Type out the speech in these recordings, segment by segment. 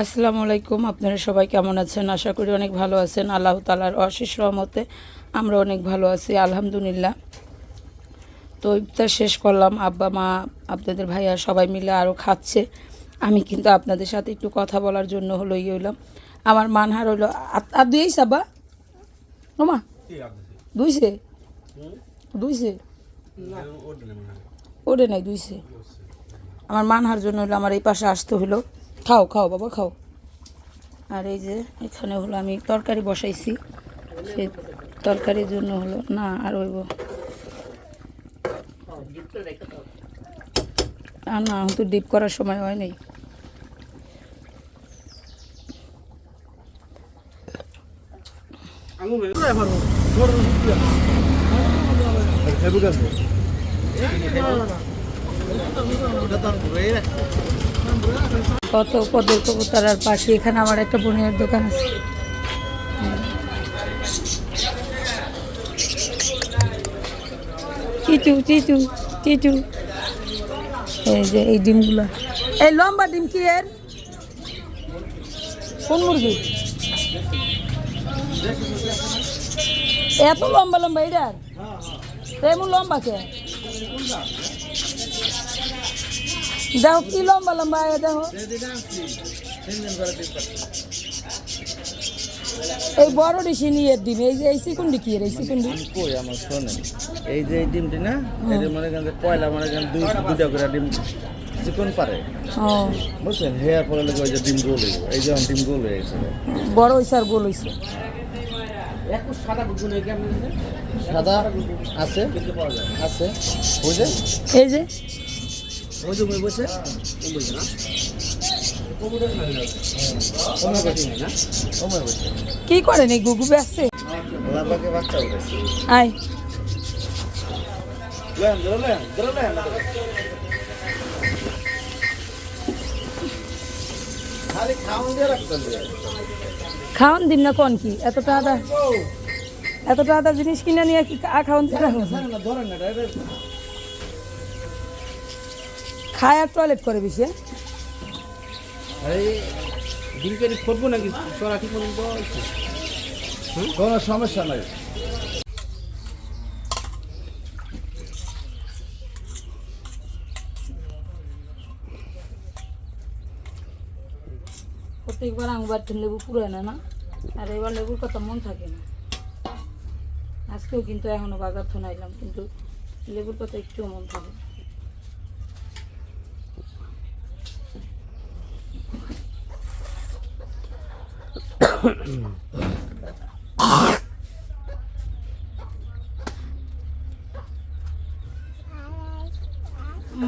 আসসালামু আলাইকুম আপনারা সবাই কেমন আছেন? আশা করি অনেক ভালো আছেন। আল্লাহ তালার অশেষ রহমতে আমরা অনেক ভালো আছি আলহামদুলিল্লাহ। তো ইফতার শেষ করলাম আব্বা মা আপনাদের ভাইয়া সবাই মিলে আরও খাচ্ছে। আমি কিন্তু আপনাদের সাথে একটু কথা বলার জন্য হলো ইয়ে হইলাম। আমার মানহার হইল আর দুইস আব্বা? ওমা? দুইছে? দুইছে? ওরে নাই, দুইছে। আমার মানহার জন্য হলো আমার এই পাশে আসতে হলো খাও খাও বাবা, খাও। আর এই যে, এখানে হলো আমি তরকারি বসাইছি। সেই তরকারির জন্য হলো, না, আর হইব। আর না তো ডিপ করার সময় হয় নাই। কত পদের কবুতরার পাশে এখানে আমার একটা বোনের দোকান আছে। চিচু চিচু চিচু এই যে এই ডিমগুলো। এই লম্বা ডিম কি এর? কোন মুরগি? এত লম্বা লম্বা এটার এমন লম্বা কে দেখো কি লম্বা লম্বা দেখো। এই বড় ডিসি নিয়ে ডিম এই যে এই চিকুন্ডি কি এর এই চিকুন্ডি কই আমার শোনেন এই যে এই ডিমটি না যে মনে করেন পয়লা মনে করেন দুই দুইটা করে ডিম চিকন পারে। বুঝছেন? হেয়ার পরে ওই যে ডিম গোল এই যে ডিম গোল হয়ে গেছে। বড় হইছে আর গোল হইছে। সাদা আছে আছে। বুঝে এই যে? বসে। বসে কি করেন এই গুগু উঠেছে আয় লেন ধরে লেন ধরে লেন খালি খাওয়ান দিন না কোন কি? এত টাকা এত টাকা জিনিস কিনে নিয়ে কি আ খাওয়ান খায় আর টয়লেট করে বেশি হ্যাঁ? এই করব নাকি? সমস্যা নাই। প্রত্যেকবার আঙবার লেবু পুরো না না? আর এবার লেবুর কথা মন থাকে না। আজকেও কিন্তু এখনও বাজার থনাইলাম কিন্তু লেবুর কথা একটুও মন থাকে না।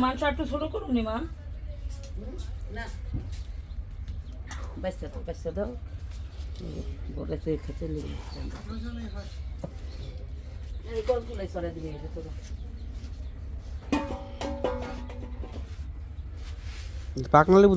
মাংস একটু ছোট করুন নি, মা। বাচ্চা তো বাচ্চা দাও। বড়াতে খেতে লেগে গল্পগুলাই সরে দিবে তোরা। পাকনা লেবু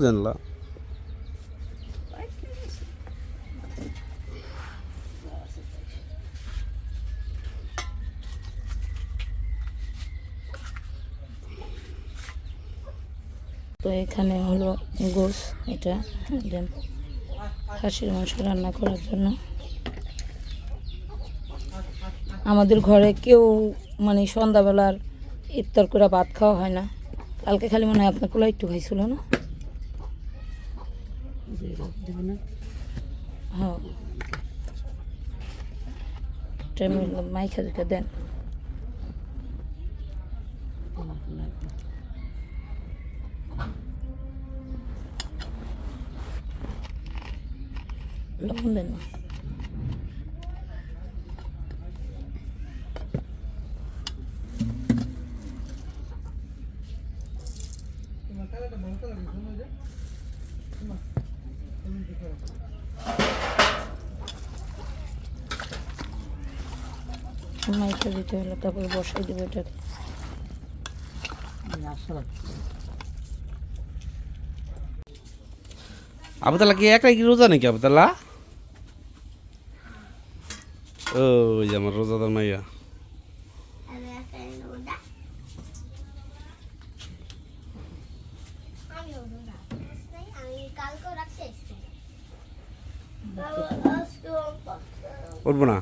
এখানে হলো গোস এটা খাসির মাংস রান্না করার জন্য। আমাদের ঘরে কেউ মানে সন্ধ্যাবেলার ইফতার করে ভাত খাওয়া হয় না। কালকে খালি মনে হয় আপনার কোলা একটু খাইছিল না? হ্যাঁ। মাইখা দেন। লবণ মাইকে দিতে হলো তারপরে বসাই দেবো এটাকে আবুতালা কি একটাই কি রোজা নাকি আবুতালা? ওই আমার রোজাদার মাইয়া। আমি একটা ওটা আমি ওটা আমি কালকে রাখছি উঠবো না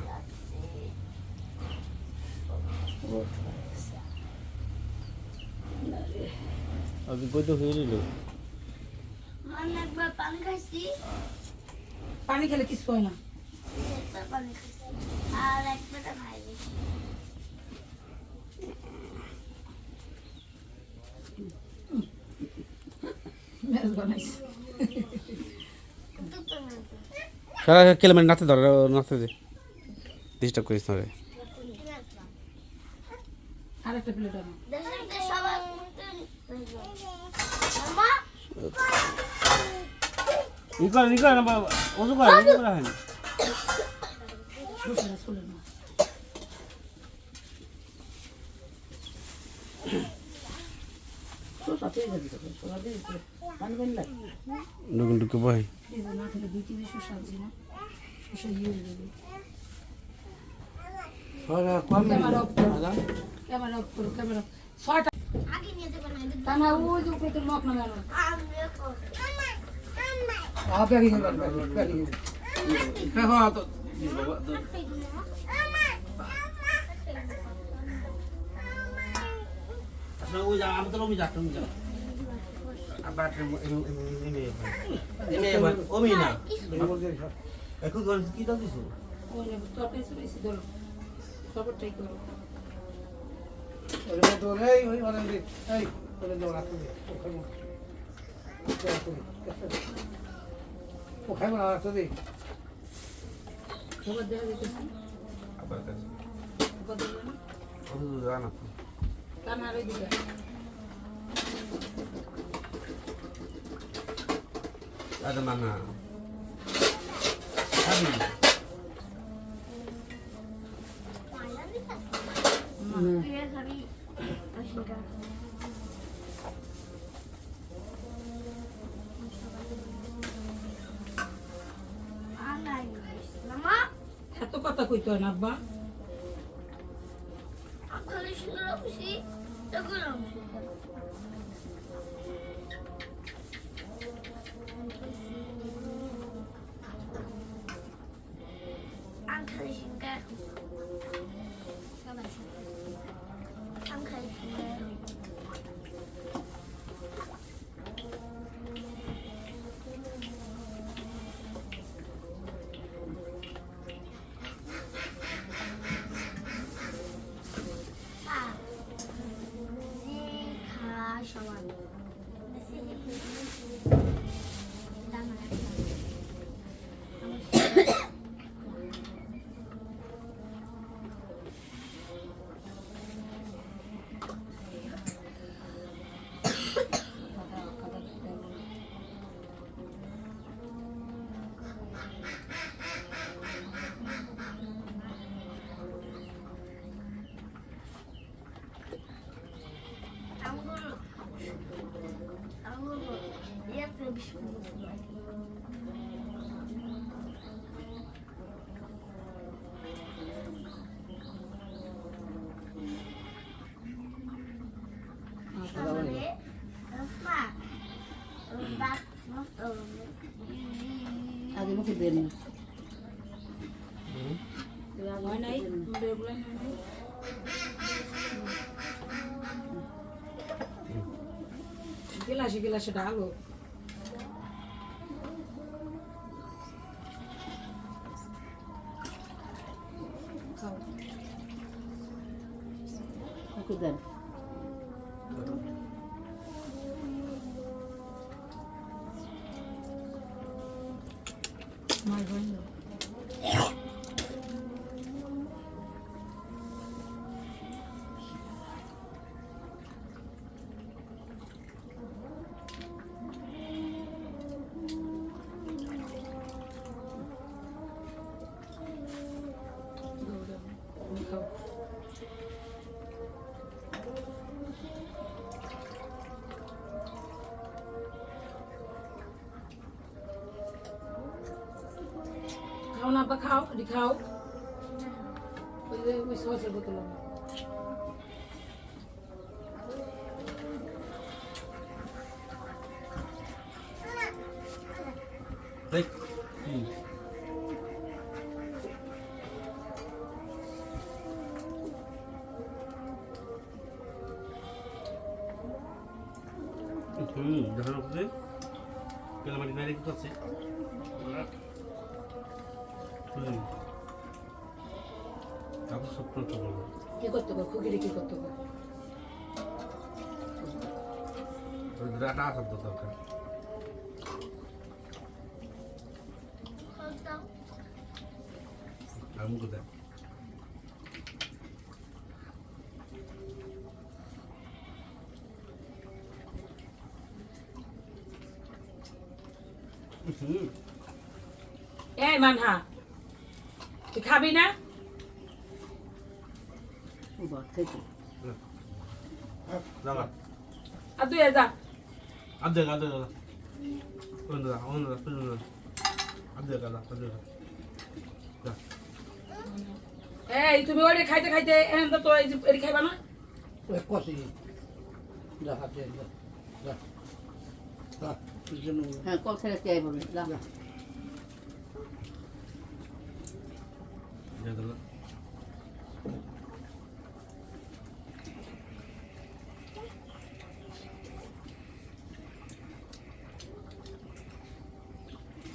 আগে কই তো হয়ে নিল পানি খেলে কিছু হয় না। আর বানাইছে দুটো মিনিট সারা কেলে মানে নাচতে ধরে নাচতে দে। ডিস্টার্ব করিস না রে। আর একটা প্লেট আনো দেশে সবাই ই করে ই করে না ওজু করে ই করে হয় শুনে শুনে না। ডুকুন ডুকু ভাই ছয়টা। হ্যাঁ কি দাও দিছো খবরটাই করো খবর দেওয়া যেতেছে আবার কাছে খবর দেবে না ও জানা কানার ওই দিকে আরে না না খাবি খাবি অসুবিধা মামা এত কথা কইতে না আব্বা। Lemak. আগে মুখে দেন হয় নাই বেগুলা হয় নাই গেলাসে গেলাসে ডালো খাও ওকে দেন মাছ ভালো খাও না আব্বা খাও এটি খাও। ওই সসের বোতল হুম ধরো কেলামাটি নারী আছে? কি করতে হবে খুকিরে কি করতে হবে ডাটা আসার তো দরকার। মুখ দেয় হুম এই মানহা তুই খাবি না? আর তুই যা। আদে আদে দাদা অন্য দাদা অন্য দাদা অন্য দাদা। আদে দাদা আদে দাদা এই তুমি ওরে খাইতে খাইতে এখন তো এই যে খাইবা না? কষি যা হাতে যা যা। যা তোর জন্য। হ্যাঁ কল ছেড়ে কে বলবে যা।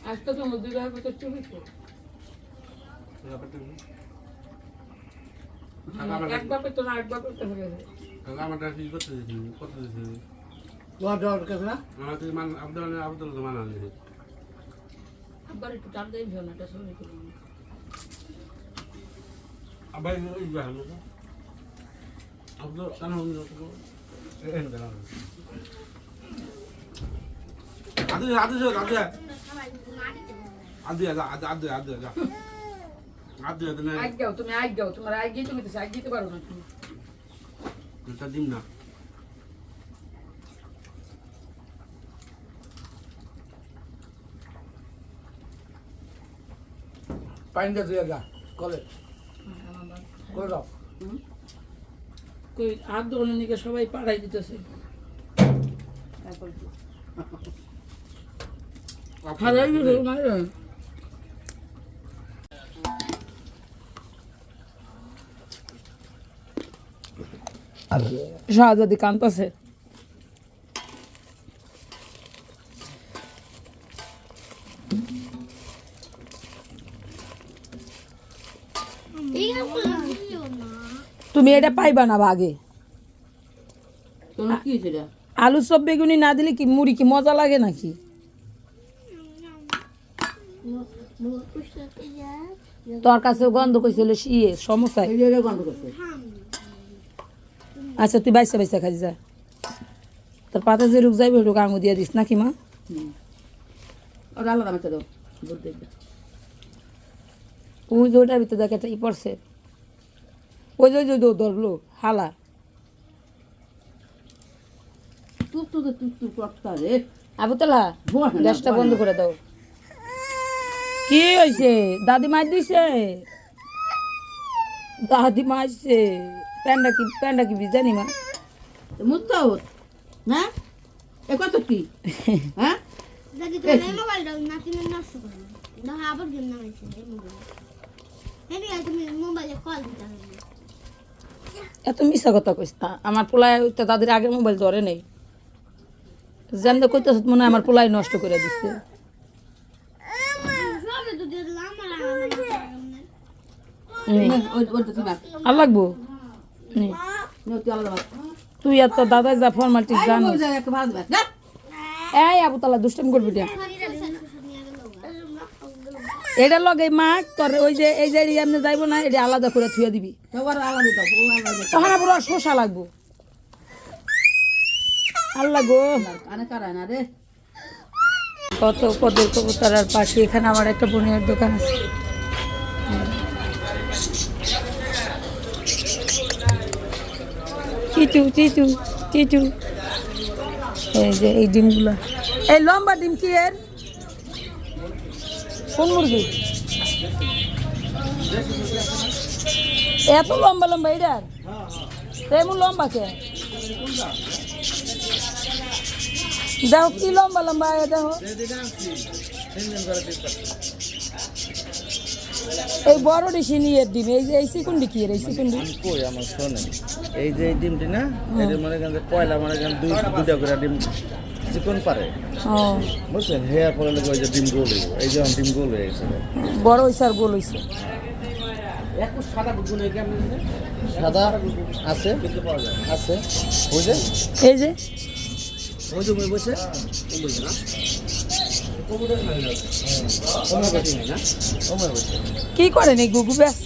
আজকে তো মুদি গায়ে পেতে চলে তো। একবার পেতো না একবার আমার কি করতে দিয়েছি কত না? মানে তুই মান আব্দুল আব্দুল মানা নেই আব্বার একটু টান আবার এই যা হলো আব্দুল কেন হলো এই কেন আদু আদু আদু আদু আদু আদু আদু আদু আদু আদু না আগ যাও তুমি আগ যাও তোমার আগ গিয়ে তুমি তো আগ দিতে পারো না তুমি এটা দিম না পানিটা দিয়ে যা কলে করে দাও কই আর দোকানের সবাই পাড়াই দিতেছে। কান্তাছে তুমি এটা পাইবা না আগে আলু সব বেগুনি না দিলে কি মুড়ি কি মজা লাগে নাকি? তোর কাছে গন্ধ কইছিল ইয়ে সমস্যায় এই যে গন্ধ আচ্ছা তুই বাইসা বাইসা খাই যা। তোর পাতা যে রুক যাইবে ওটুকু আঙু দিয়ে দিস নাকি মা? ওই যে ওটার ভিতরে দেখ একটা ই পড়ছে। ওই যে ওই ধরলো হালা। আবুতলা গ্যাসটা বন্ধ করে দাও। কি হয়েছে দাদি মাছ দিছে? দাদি মাছছে প্যান্ডা কি প্যান্ডা কি জানি মা। মুক্ত না এ কত কি? হ্যাঁ? মোবাইলে কল দিতে হবে। এত মিশা কথা কইস না। আমার পোলাই তো তাদের আগে মোবাইল ধরে নেই। জানতে কইতেছ মনে আমার পোলাই নষ্ট করে দিচ্ছে লাগবো? তুই এত দাদা যা ফর্মালিটি জানো এই আবু তালা দুষ্টম করবি এটা লগে মা তোর ওই যে এই যে এমনি যাইবো না এটা আলাদা করে থুয়ে দিবি। তখন আবার শোষা লাগবো। আল্লাহ গো। না রে। কত পদের কবুতরার পাশে এখানে আমার একটা বোনের দোকান আছে। চিচু চিচু চিচু। এই যে এই ডিমগুলো। এই লম্বা ডিম কি এর? কোন মুরগি? এত লম্বা লম্বা এটার তেমন লম্বা কে? দেখো কি লম্বা লম্বা দেখো। এই বড় ডিসি নিয়ে ডিম, এই যে, এই চিকুন্ডি কি এর, এই চিকুন্ডি? আমি কই আমার শোনে? এই যে এই ডিমটি না, এটা মনে করেন পয়লা মনে করেন দুই করে ডিম। চিকন পারে। বুঝছেন? হেয়ার পরে লোক ওই যে ডিম গোল এই যেমন ডিম গোল হয়ে গেছে। বড় হইছে আর গোল হইছে। সাদা এই আছে আছে। বুঝে এই যে? ওই যে মই বসে। না ওমে বসে। কি করেন এই গুগু ব্যস্ত